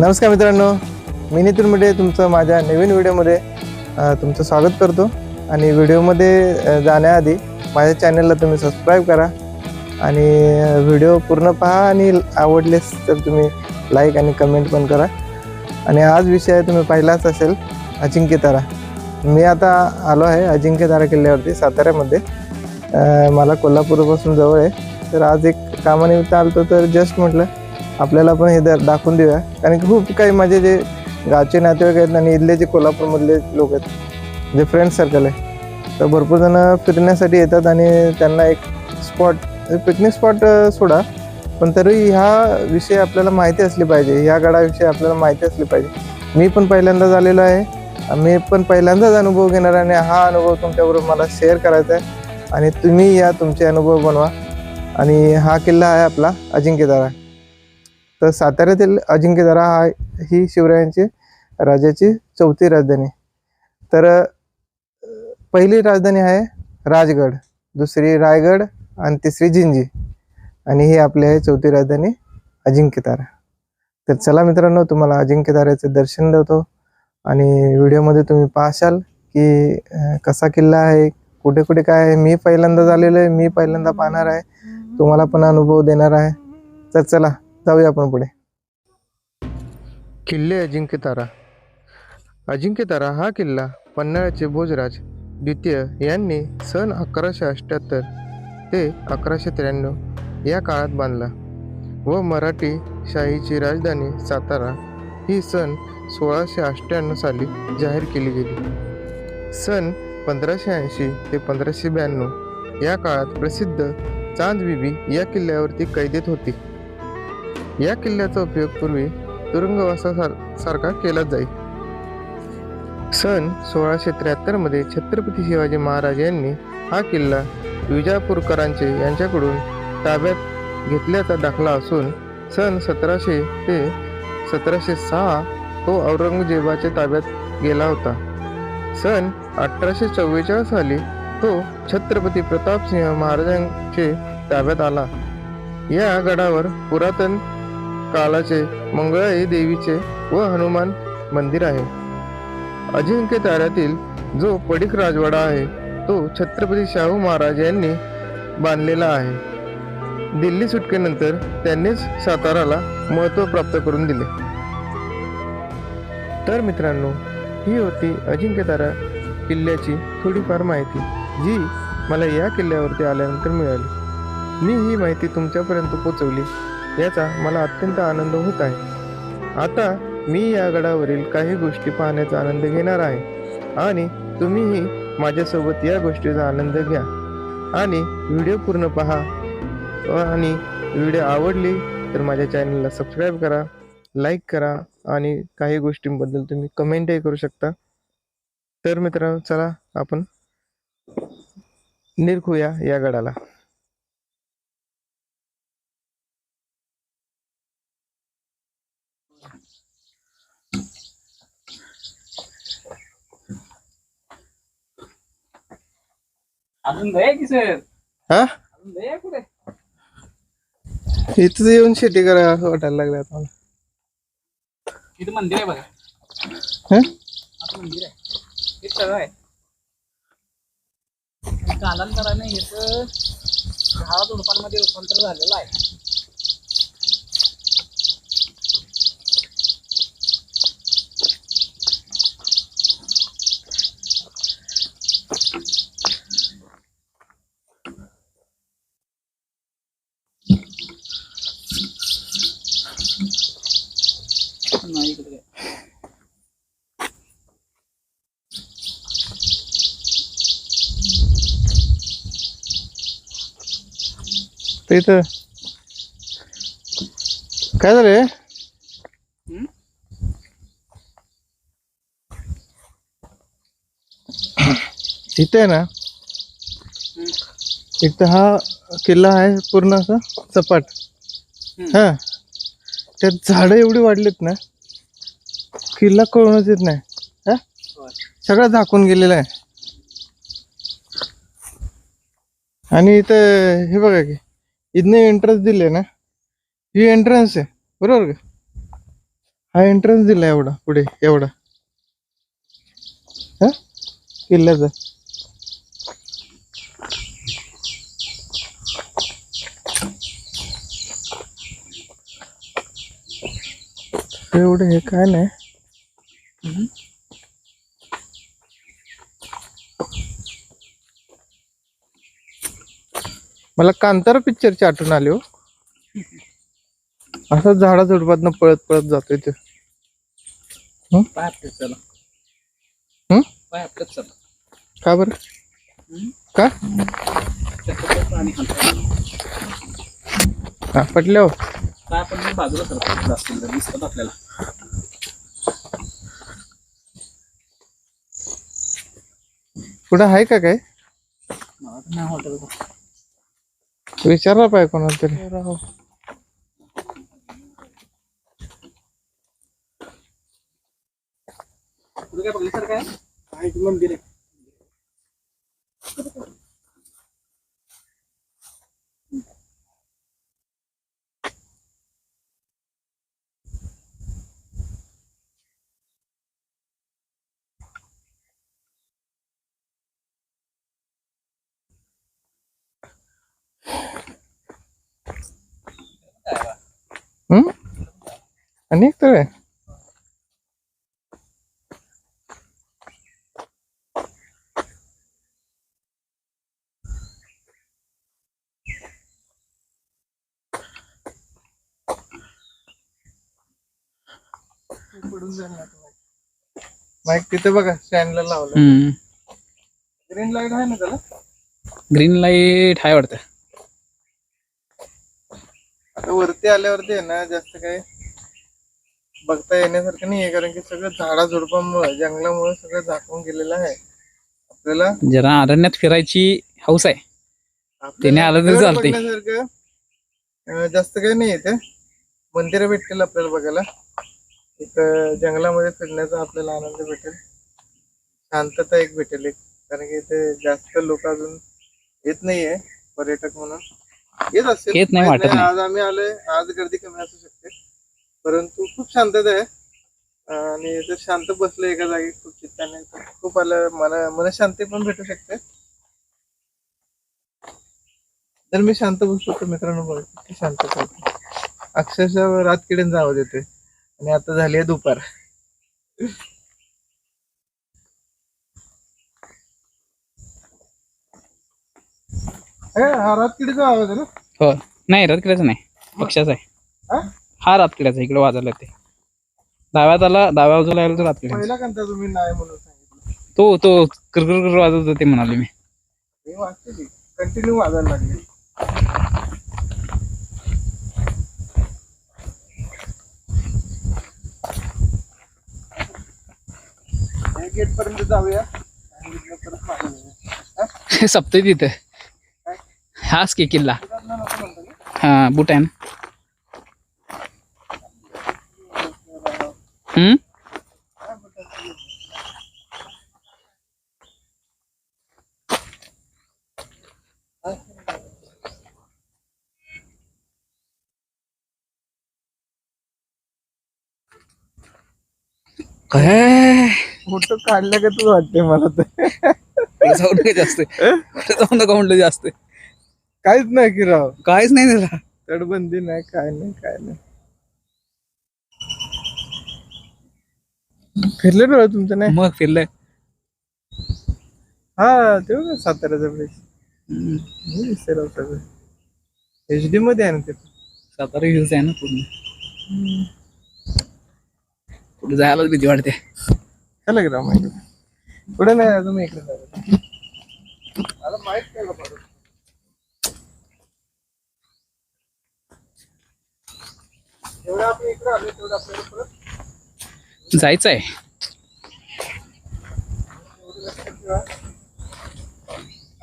नमस्कार मित्रांनो मी नितीन मुंडे तुमचं माझ्या नवीन व्हिडिओमध्ये तुमचं स्वागत करतो. आणि व्हिडिओमध्ये जाण्याआधी माझ्या चॅनलला तुम्ही सबस्क्राईब करा. आणि व्हिडिओ पूर्ण पहा आणि आवडलेस तर तुम्ही लाईक आणि कमेंट पण करा. आणि आज विषय तुम्ही पाहिलाच असेल अजिंक्य तारा. मी आता आलो आहे अजिंक्य तारा किल्ल्यावरती साताऱ्यामध्ये. मला कोल्हापूरपासून जवळ आहे. तर आज एक कामानिमित्त आलो तर जस्ट म्हटलं आपल्याला पण हे दाखवून देऊया. कारण की खूप काही माझे जे गावचे नातेवाईक आहेत आणि इथले जे कोल्हापूरमधले लोक आहेत जे फ्रेंड सर्कल आहे तर भरपूर जण फिरण्यासाठी येतात आणि त्यांना एक स्पॉट पिकनिक स्पॉट सोडा. पण तरी ह्या विषयी आपल्याला माहिती असली पाहिजे ह्या गडाविषयी आपल्याला माहिती असली पाहिजे. मी पण पहिल्यांदा झालेलो आहे. मी पण पहिल्यांदाच अनुभव घेणार आणि हा अनुभव तुमच्याबरोबर मला शेअर करायचा आहे. आणि तुम्ही या तुमचे अनुभव बनवा. आणि हा किल्ला आहे आपला अजिंक्यदारा तर साताऱ्यातील अजिंक्यदारा हा ही शिवरायांची राजाची चौथी राजधानी. तर पहिली राजधानी आहे राजगड दुसरी रायगड आणि तिसरी जिंजी आणि ही आपली आहे चौथी राजधानी अजिंक्यतारा तर. चला मित्रांनो तुम्हाला अजिंक्यताऱ्याचे दर्शन देतो. आणि व्हिडिओमध्ये तुम्ही पाहशाल की कसा किल्ला आहे कुठे कुठे काय आहे मी पहिल्यांदा झालेलो आहे मी पहिल्यांदा पाहणार आहे. तुम्हाला पण अनुभव देणार आहे. तर चला जाऊया आपण पुढे. किल्ले अजिंक्यतारा. अजिंक्यतारा हा किल्ला पन्हाळ्याचे भोजराज द्वितीय यांनी सन अकराशे अठ्ठ्याहत्तर ते अकराशे त्र्याण्णव या काळात बांधला व मराठी शाहीची राजधानी सातारा ही सन सोळाशे अठ्ठ्याण्णव साली जाहीर केली गेली. सन पंधराशे ऐंशी ते पंधराशे ब्याण्णव या काळात प्रसिद्ध चांदबिबी या किल्ल्यावरती कैदेत होती. या किल्ल्याचा उपयोग पूर्वी तुरुंगवासासार सारखा केला जाई. सन सोळाशे त्र्याहत्तरमध्ये छत्रपती शिवाजी महाराज यांनी हा किल्ला विजापूरकरांचे यांच्याकडून ताब्यात घेतल्याचा दाखला असून सन सतराशे ते सतराशे सहा तो औरंगजेबाच्या ताब्यात गेला होता. सन अठराशे चव्वेचाळीस साली तो छत्रपती प्रतापसिंह महाराजांचे ताब्यात आला. या गडावर पुरातन कालाचे मंगळाई देवीचे व हनुमान मंदिर आहे. अजिंक्य ताऱ्यातील जो पडिक राजवाडा आहे तो छत्रपती शाहू महाराज यांनी बांधलेला आहे. दिल्ली सुटकेनंतर त्यांनीच साताराला महत्त्व प्राप्त करून दिले. तर मित्रांनो ही होती अजिंक्यतारा किल्ल्याची थोडीफार माहिती जी मला या किल्ल्यावरती आल्यानंतर मिळाली. मी ही माहिती तुमच्यापर्यंत पोचवली याचा मला अत्यंत आनंद होत आहे. आता मी या गडावरील काही गोष्टी पाहण्याचा आनंद घेणार आहे. आणि तुम्हीही माझ्यासोबत या गोष्टीचा आनंद घ्या. आणि व्हिडिओ पूर्ण पहा. आणि व्हिडिओ आवडली तर माझ्या चॅनलला सबस्क्राईब करा लाईक करा आणि काही गोष्टींबद्दल तुम्ही कमेंटही करू शकता. तर मित्रांनो चला आपण निरखूया या गडाला. अजून दया की सर? हा? अजून दया कुठे? इथं येऊन शेती करा वाटायला लागलं आता मला. इथं मंदिर आहे बघा. हं? आता मंदिर आहे. हे आहे. कालांतराने इथं दहा झुडपांमध्ये रूपांतर झालेलं आहे. तर इथं काय झालंय? हम्म? इथे आहे ना. एक तर हा किल्ला आहे पूर्ण असा सपाट. हम्म. हा. त्यात झाडं एवढी वाढलीत ना किल्ला कळूनच येत नाही. हा. सगळं झाकून गेलेलं आहे. आणि इथं हे बघा की इथनं एंट्रन्स दिले ना ही एंट्रन्स आहे बरोबर का हा एंट्रन्स दिला एवढा पुढे एवढा हा किल्ल्याचा एवढं हे काय नाही हम्म. मला कांतारा पिक्चरची आठवण आली हो. असं झाडा झुडपातनं पळत पळत जातोय ते. हं? का बरं? का. हा पटल्या हो. बाजूला सरकवलं असतील तर दिसतात आपल्याला. पुढे आहे का काय? मला तर नाही वाटत. विचारला पाहिजे कोणाला तरी राव. पुढे काय बघण्यासारखं आहे आहे की मंदिर आहे अनेक तर आहे. माईक तिथे बघा स्टँडला लावलं. ग्रीन लाइट आहे ना त्याला? ग्रीन लाइट आहे वाटतं. आता वरती आल्यावरती आहे ना जास्त काय बघता येण्यासारखं नाही आहे कारण की सगळं झाडा झुडपामुळे जंगलामुळे सगळं झाकून गेलेलं आहे. आपल्याला जरा अरण्यात फिरायची हौस आहे. त्याने आलं तरी. बघण्यासारखं, अं, जास्त काही नाही इथे मंदिरं भेटतील आपल्याला बघायला. एक अं, जंगलामध्ये फिरण्याचा आपल्याला आनंद भेटेल. शांतता एक भेटेल एक. कारण की इथे जास्त लोक अजून येत नाहीये पर्यटक म्हणून. येत असतील येत नाही माहीत वाटत नाही. आज आम्ही आलोय आज गर्दी कमी असू शकते. परंतु खूप शांतता आहे. आणि जर शांत बसलं एका जागी खूप चित्ताने तर खूप आलं मला मनशांती पण भेटू शकते. जर मी शांत बसलो तर मित्रांनो बघ किती शांतता होती. अक्षरशः रातकिडे जावं देते आणि आता झाली आहे दुपार. हे, हा रातकिडीचा आवाज आहे ना? हो. नाही रातकिड्याचं नाही. पक्षाचा आहे. हा? हा रातकिड्याचा इकडे वाजवला ते डाव्यात आला डाव्या बाजूला आला तर रातकिड्याचा पहिला कंटा तुम्ही नाही म्हणून सांगितलं तो तो किरकिर किरकिर वाजवत होता ते म्हणाले मी हे कंटिन्यू वाजायला लागले गेट पर्यंत जाऊया आणि इथनं परत मागे जाऊया. हा? सप्तय तिथं काय? हाच की किल्ला नको म्हणतो ना? हा बुटान हम्म काय फोटो काढल्या का तू वाटते मला तर? पुढे जाऊ नका जास्त पुढे जाऊ नका म्हटलं जास्त काहीच नाही की राव. काहीच नाही त्याला तडबंदी नाही काय नाही काय नाही. फिरले डोळे तुमचं नाही? मग फिरलंय हा ते बघा साताऱ्याचा प्लेस एच डी मध्ये आहे ना ते. सातारा हिल्स आहे ना पूर्ण. पुढे जायला भीती वाटते. चला की माहिती पुढे नाही अजून मी इकडे जायला मला माहीत नाही. जेवढं आपण इकडे आलो तेवढं आपल्याला परत जायचं आहे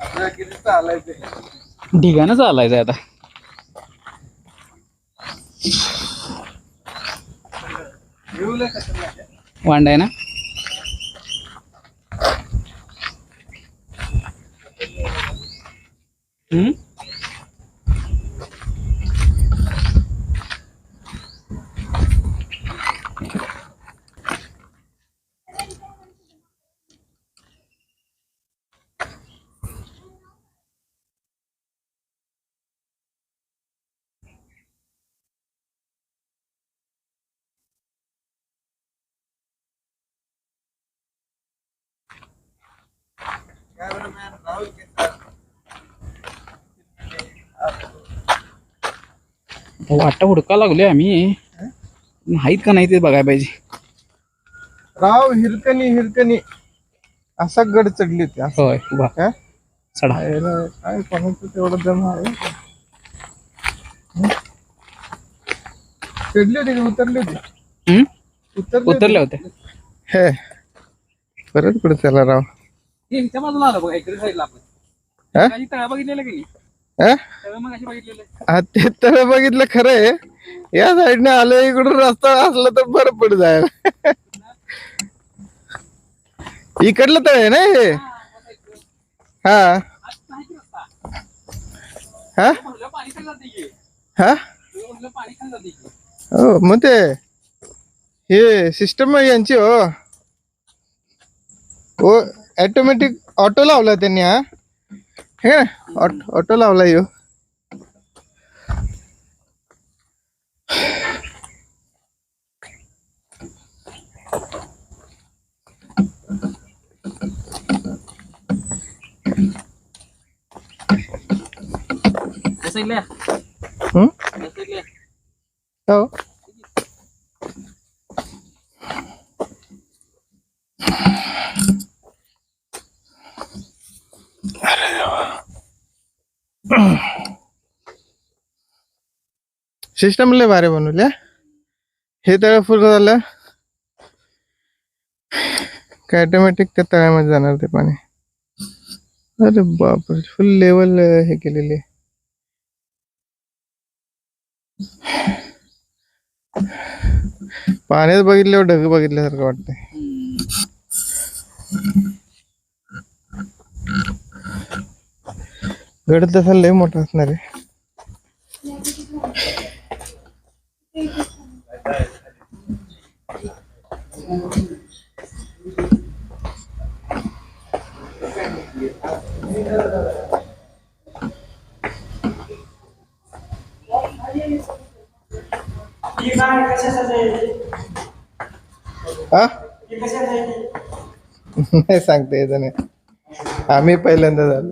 आपल्याला किती चालायचं आता. वांड आहे ना? हम्म? वाटा हुडका लागलोय आम्ही. माहीत का नाही ते बघायला पाहिजे. राव हिरकणी हिरकणी. असा गड चढली होती असं. होय उभा. काय चढा. काय कोणाचं तेवढं दम आहे? हं? चढली होती का उतरली होती? हम्म? उतरली होती? उतरले होते हे परत कुठे चला राव. यांच्या बाजूला आलं बघा इकडे साईडला आपण? काही तळा बघितलेलं की नाही? तळा मग अशी बघितलेलं हा, ते तर बघितलं खरं आहे या साईडने आलं इकडून रस्ता असला तर बरं पड जायला. इकडलं तर आहे ना हे? हा हा. पाणी हा? पाणी हो मग ते हे सिस्टम यांची हो. ऑटोमॅटिक ऑटो लावला त्यांनी हा? हे ऑटो लावला यो. हं? सिस्टम लय भारी बनवल्या हे. तळ फुल झालं. काय ऑटोमॅटिक त्या तळ्यामध्ये जाणार ते पाणी. अरे बापरे फुल लेवल हे केलेली. पाण्यात बघितल्यावर ढग बघितल्यासारखं वाटतंय. गड तसा लय मोठा असणार आहे. हा? नाही सांगता येत नाही. आम्ही पहिल्यांदा झालो.